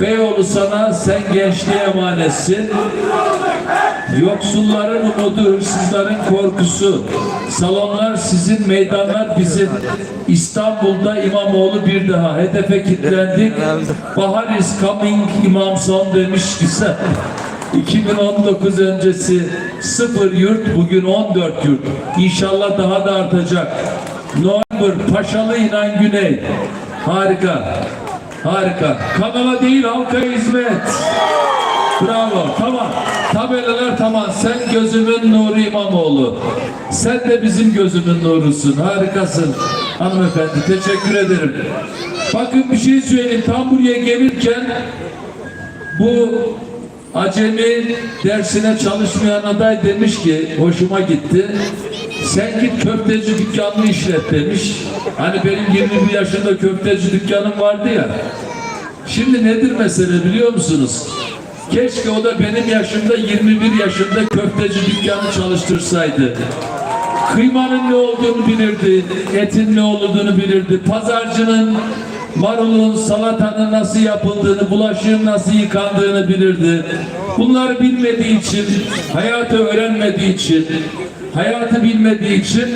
Beyoğlu sana sen gençliğe emanetsin. Yoksulların umudu, hırsızların korkusu. Salonlar sizin, meydanlar bizim. İstanbul'da İmamoğlu bir daha. Hedefe kilitlendik. Bahar is coming İmam son demiş güzel. 2019 öncesi sıfır yurt, bugün 14 yurt. İnşallah daha da artacak. November, Paşalı İnan Güney. Harika. Harika. Kanala değil halka hizmet. Bravo. Tamam. Tabelalar tamam. Sen gözümün nuru İmamoğlu. Sen de bizim gözümün nurusun. Harikasın. Hanımefendi teşekkür ederim. Bakın bir şey söyleyeyim. Tam buraya gelirken bu acemi dersine çalışmayan aday demiş ki hoşuma gitti. Sen git köfteci dükkanını işlet demiş. Hani benim 21 yaşında köfteci dükkanım vardı ya. Şimdi nedir mesele biliyor musunuz? Keşke o da benim yaşımda 21 yaşında köfteci dükkanı çalıştırsaydı. Kıymanın ne olduğunu bilirdi, etin ne olduğunu bilirdi. Pazarcının marulun, salatanın nasıl yapıldığını, bulaşığın nasıl yıkandığını bilirdi. Bunları bilmediği için, hayatı öğrenmediği için, hayatı bilmediği için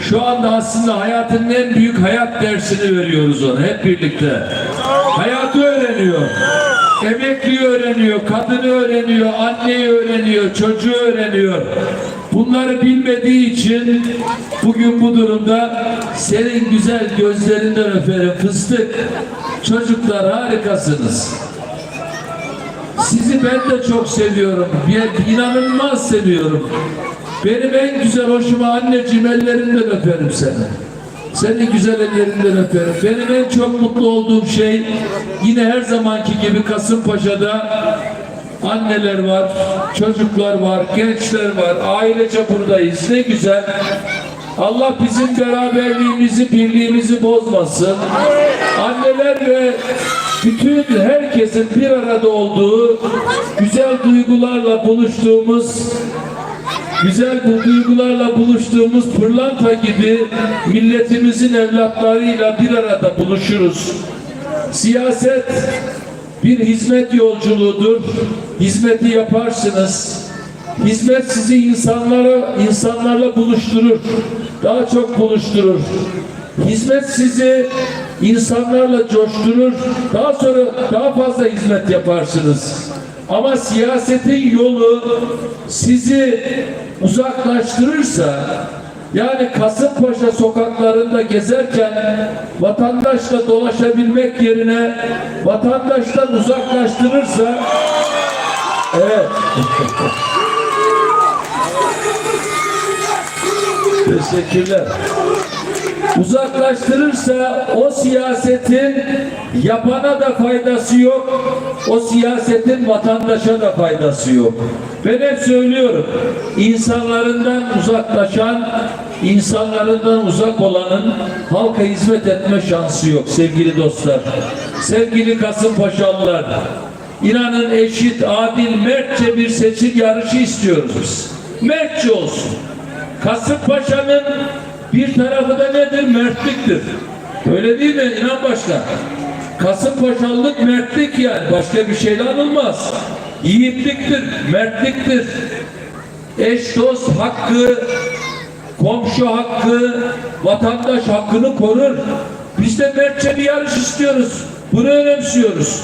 şu anda aslında hayatın en büyük hayat dersini veriyoruz ona hep birlikte. Hayatı öğreniyor. Emekliyi öğreniyor, kadını öğreniyor, anneyi öğreniyor, çocuğu öğreniyor. Bunları bilmediği için bugün bu durumda senin güzel gözlerinden öperim fıstık. Çocuklar harikasınız. Sizi ben de çok seviyorum. Bir, inanılmaz seviyorum. Benim en güzel hoşuma anneciğim ellerinden öperim seni. Seni güzel ellerinden öperim. Benim en çok mutlu olduğum şey yine her zamanki gibi Kasımpaşa'da anneler var, çocuklar var, gençler var. Ailece buradayız. Ne güzel. Allah bizim beraberliğimizi, birliğimizi bozmasın. Anneler ve bütün herkesin bir arada olduğu, güzel duygularla buluştuğumuz güzel bu duygularla buluştuğumuz pırlanta gibi milletimizin evlatlarıyla bir arada buluşuruz. Siyaset bir hizmet yolculuğudur. Hizmeti yaparsınız. Hizmet sizi insanlara insanlarla buluşturur. Daha çok buluşturur. Hizmet sizi insanlarla coşturur. Daha sonra daha fazla hizmet yaparsınız. Ama siyasetin yolu sizi uzaklaştırırsa yani Kasımpaşa sokaklarında gezerken vatandaşla dolaşabilmek yerine vatandaştan uzaklaştırırsa evet Teşekkürler. Uzaklaştırırsa o siyasetin yapana da faydası yok. O siyasetin vatandaşa da faydası yok. Ben hep söylüyorum. insanlarından uzaklaşan, insanlarından uzak olanın halka hizmet etme şansı yok sevgili dostlar. Sevgili Kasımpaşalılar. İnanın eşit, adil, mertçe bir seçim yarışı istiyoruz biz. Mertçe olsun. Kasımpaşa'nın bir tarafı da nedir? Mertliktir. Öyle değil mi İnan Başkan? Kasımpaşalılık mertlik yani. Başka bir şeyle anılmaz. Yiğitliktir, mertliktir. Eş dost hakkı, komşu hakkı, vatandaş hakkını korur. Biz de mertçe bir yarış istiyoruz. Bunu önemsiyoruz.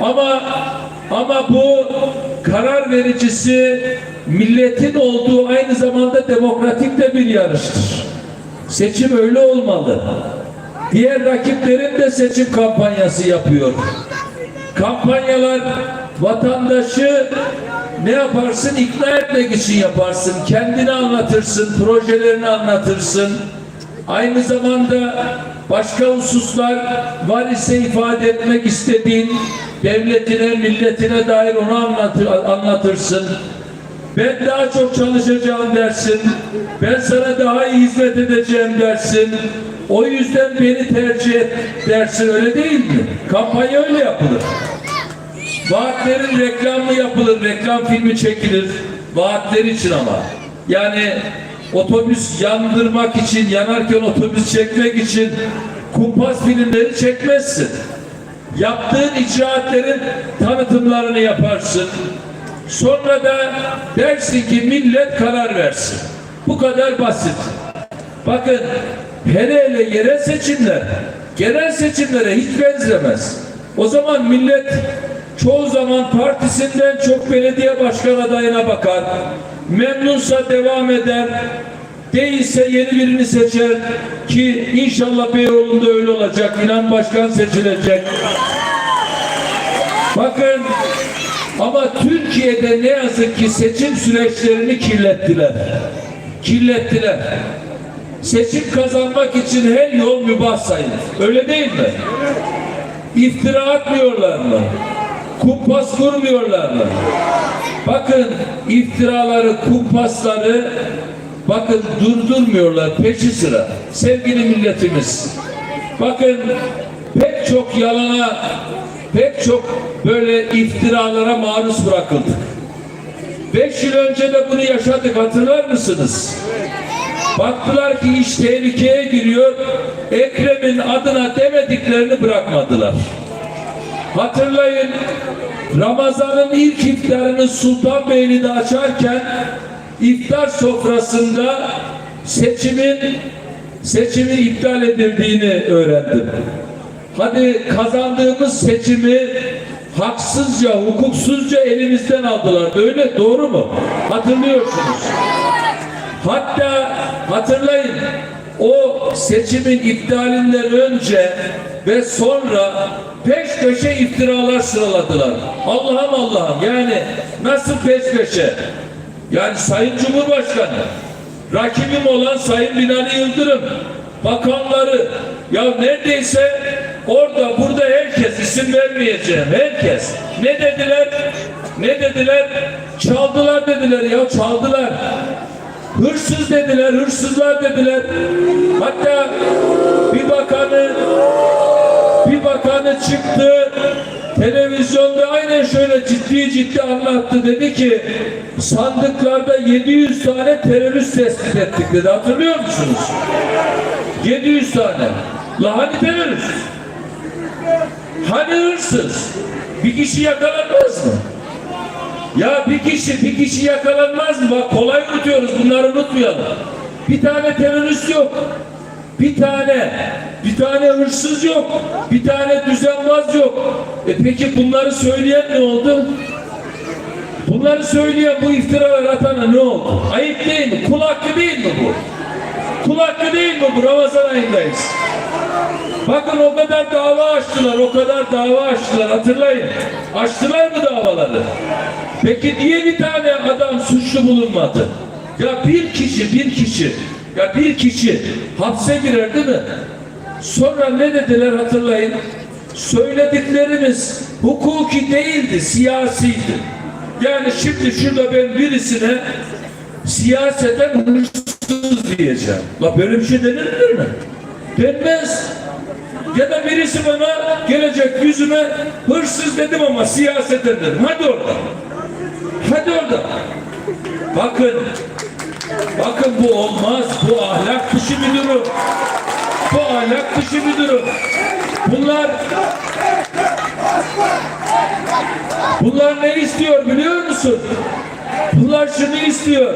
Ama ama bu karar vericisi milletin olduğu aynı zamanda demokratik de bir yarıştır. Seçim öyle olmalı. Diğer rakiplerin de seçim kampanyası yapıyor. Kampanyalar vatandaşı ne yaparsın? İkna etmek için yaparsın. Kendini anlatırsın, projelerini anlatırsın. Aynı zamanda başka hususlar var ise ifade etmek istediğin devletine, milletine dair onu anlatır, anlatırsın. Ben daha çok çalışacağım dersin. Ben sana daha iyi hizmet edeceğim dersin. O yüzden beni tercih et dersin öyle değil mi? Kampanya öyle yapılır. Vaatlerin reklamı yapılır, reklam filmi çekilir. Vaatler için ama. Yani otobüs yandırmak için, yanarken otobüs çekmek için kumpas filmleri çekmezsin. Yaptığın icraatlerin tanıtımlarını yaparsın. Sonra da dersin ki millet karar versin. Bu kadar basit. Bakın hele hele yerel seçimler genel seçimlere hiç benzemez. O zaman millet çoğu zaman partisinden çok belediye başkan adayına bakar. Memnunsa devam eder. Değilse yeni birini seçer ki inşallah Beyoğlu'nda öyle olacak. İnan başkan seçilecek. Bakın ama Türkiye'de ne yazık ki seçim süreçlerini kirlettiler. Kirlettiler. Seçim kazanmak için her yol mübah sayılır. Öyle değil mi? İftira atmıyorlar mı? Kumpas kurmuyorlar mı? Bakın iftiraları, kumpasları bakın durdurmuyorlar peşi sıra. Sevgili milletimiz. Bakın pek çok yalana, pek çok böyle iftiralara maruz bırakıldık. Beş yıl önce de bunu yaşadık hatırlar mısınız? Baktılar ki iş tehlikeye giriyor. Ekrem'in adına demediklerini bırakmadılar. Hatırlayın Ramazan'ın ilk iftarını Sultanbeyli'de açarken iftar sofrasında seçimin seçimin iptal edildiğini öğrendim. Hadi kazandığımız seçimi haksızca, hukuksuzca elimizden aldılar. Böyle doğru mu? Hatırlıyorsunuz. Hatta hatırlayın o seçimin iptalinden önce ve sonra peş peşe iftiralar sıraladılar. Allah'ım Allah'ım yani nasıl peş peşe? Yani Sayın Cumhurbaşkanı, rakibim olan Sayın Binali Yıldırım, bakanları, ya neredeyse orada burada herkes isim vermeyeceğim herkes. Ne dediler? Ne dediler? Çaldılar dediler ya çaldılar. Hırsız dediler, hırsızlar dediler. Hatta bir bakanı bir bakanı çıktı televizyonda aynen şöyle ciddi ciddi anlattı dedi ki sandıklarda 700 tane terörist tespit ettik dedi hatırlıyor musunuz? 700 tane. La hani terörist? Hani hırsız? Bir kişi yakalanmaz mı? Ya bir kişi bir kişi yakalanmaz mı? Bak kolay unutuyoruz bunları unutmayalım. Bir tane terörist yok. Bir tane bir tane hırsız yok. Bir tane düzenbaz yok. E peki bunları söyleyen ne oldu? Bunları söyleyen bu iftiralar atana ne oldu? Ayıp değil mi? Kul değil mi bu? Kul hakkı değil mi bu? Ramazan ayındayız. Bakın o kadar dava açtılar, o kadar dava açtılar hatırlayın. Açtılar mı davaları? Peki niye bir tane adam suçlu bulunmadı? Ya bir kişi, bir kişi, ya bir kişi hapse girer değil mi? Sonra ne dediler hatırlayın. Söylediklerimiz hukuki değildi, siyasiydi. Yani şimdi şurada ben birisine siyaseten hırsız diyeceğim. La böyle bir şey denilir mi? Denmez. Ya da birisi bana gelecek yüzüme hırsız dedim ama siyaseten dedim. Hadi orada. Hadi orada. Bakın. Bakın bu olmaz. Bu ahlak dışı bir durum. Bu ahlak dışı bir durum. Bunlar Bunlar ne istiyor biliyor musun? Bunlar şunu istiyor.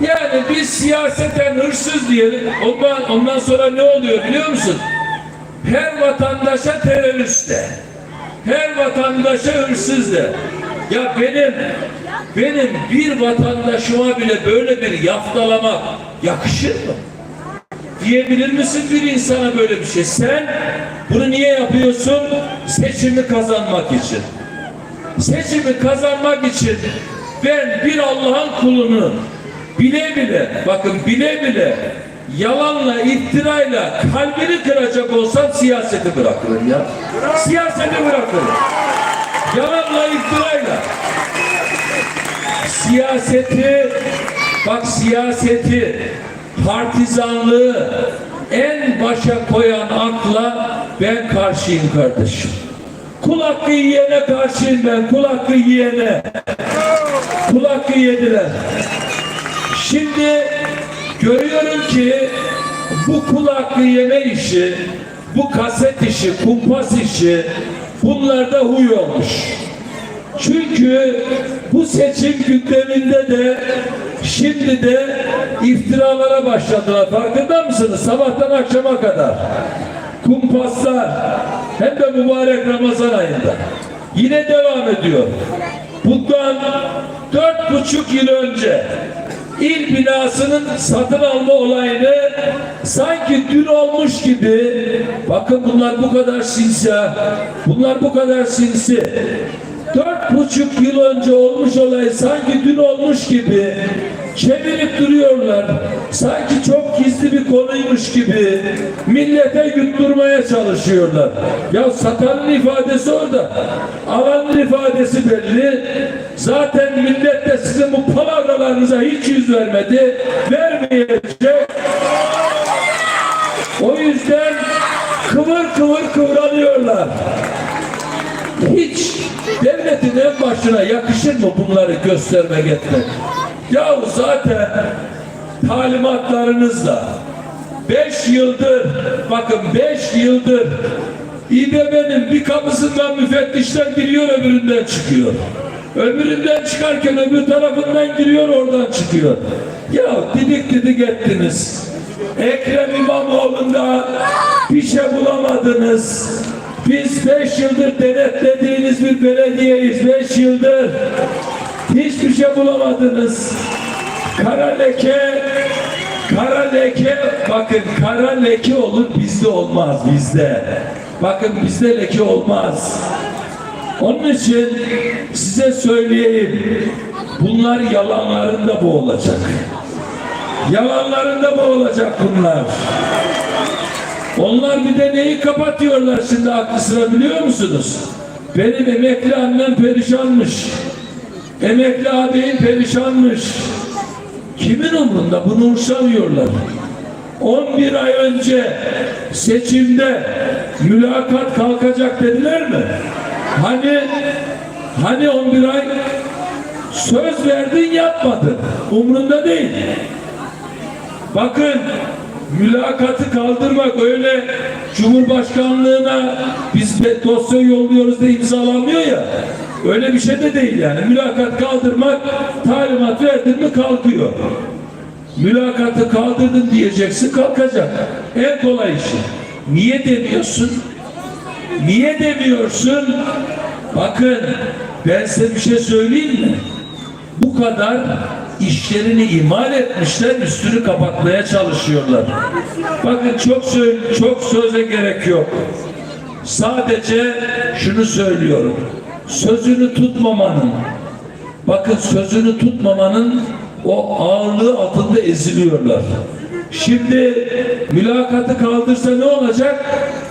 Yani biz siyaseten hırsız diyelim. Ondan, ondan sonra ne oluyor biliyor musun? Her vatandaşa terörist de. Her vatandaşa hırsız de. Ya benim benim bir vatandaşıma bile böyle bir yaftalamak yakışır mı? Diyebilir misin bir insana böyle bir şey? Sen bunu niye yapıyorsun? Seçimi kazanmak için. Seçimi kazanmak için ben bir Allah'ın kulunu bile bile bakın bile bile yalanla iftirayla kalbini kıracak olsam siyaseti bırakırım ya. Siyaseti bırakırım. Yalanla iftirayla. Siyaseti bak siyaseti partizanlığı en başa koyan akla ben karşıyım kardeşim. Kul hakkı yiyene karşıyım ben. Kul hakkı yiyene. Kul yediler. Şimdi görüyorum ki bu kul hakkı yeme işi, bu kaset işi, kumpas işi bunlarda huy olmuş. Çünkü bu seçim gündeminde de şimdi de iftiralara başladılar. Farkında mısınız? Sabahtan akşama kadar. Kumpaslar hem de mübarek Ramazan ayında. Yine devam ediyor. Bundan dört buçuk yıl önce il binasının satın alma olayını sanki dün olmuş gibi. Bakın bunlar bu kadar sinsi bunlar bu kadar sinsi. Dört buçuk yıl önce olmuş olay sanki dün olmuş gibi çevirip duruyorlar. Sanki çok gizli bir konuymuş gibi millete yutturmaya çalışıyorlar. Ya satanın ifadesi orada. Alanın ifadesi belli. Zaten millet de sizin bu palavralarınıza hiç yüz vermedi. Vermeyecek. O yüzden kıvır kıvır kıvranıyorlar. Hiç devletin en başına yakışır mı bunları göstermek etmek? Zaten talimatlarınızla beş yıldır bakın beş yıldır İBB'nin bir kapısından müfettişler giriyor öbüründen çıkıyor. Öbüründen çıkarken öbür tarafından giriyor oradan çıkıyor. Ya didik didik ettiniz. Ekrem İmamoğlu'nda bir şey bulamadınız. Biz beş yıldır denetlediğiniz bir belediyeyiz. Beş yıldır hiçbir şey bulamadınız. Kara leke, kara leke, bakın kara leke olur bizde olmaz bizde. Bakın bizde leke olmaz. Onun için size söyleyeyim. Bunlar yalanlarında boğulacak. Yalanlarında boğulacak bunlar. Onlar bir de neyi kapatıyorlar şimdi aklı sıra biliyor musunuz? Benim emekli annem perişanmış. Emekli ağabeyin perişanmış. Kimin umrunda bunu umursamıyorlar. 11 ay önce seçimde mülakat kalkacak dediler mi? Hani hani 11 ay söz verdin yapmadın. Umrunda değil. Bakın mülakatı kaldırmak öyle Cumhurbaşkanlığına biz dosya yolluyoruz da imzalanmıyor ya. Öyle bir şey de değil yani. Mülakat kaldırmak talimat verdin mi kalkıyor. Mülakatı kaldırdın diyeceksin kalkacak. En kolay işi. Niye demiyorsun? Niye demiyorsun? Bakın ben size bir şey söyleyeyim mi? Bu kadar işlerini ihmal etmişler, üstünü kapatmaya çalışıyorlar. Bakın çok söz, çok söze gerek yok. Sadece şunu söylüyorum. Sözünü tutmamanın, bakın sözünü tutmamanın o ağırlığı altında eziliyorlar. Şimdi mülakatı kaldırsa ne olacak?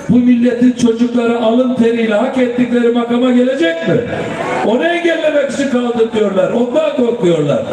Bu milletin çocukları alın teriyle hak ettikleri makama gelecek mi? Onu engellemek için kaldır diyorlar. Ondan korkuyorlar.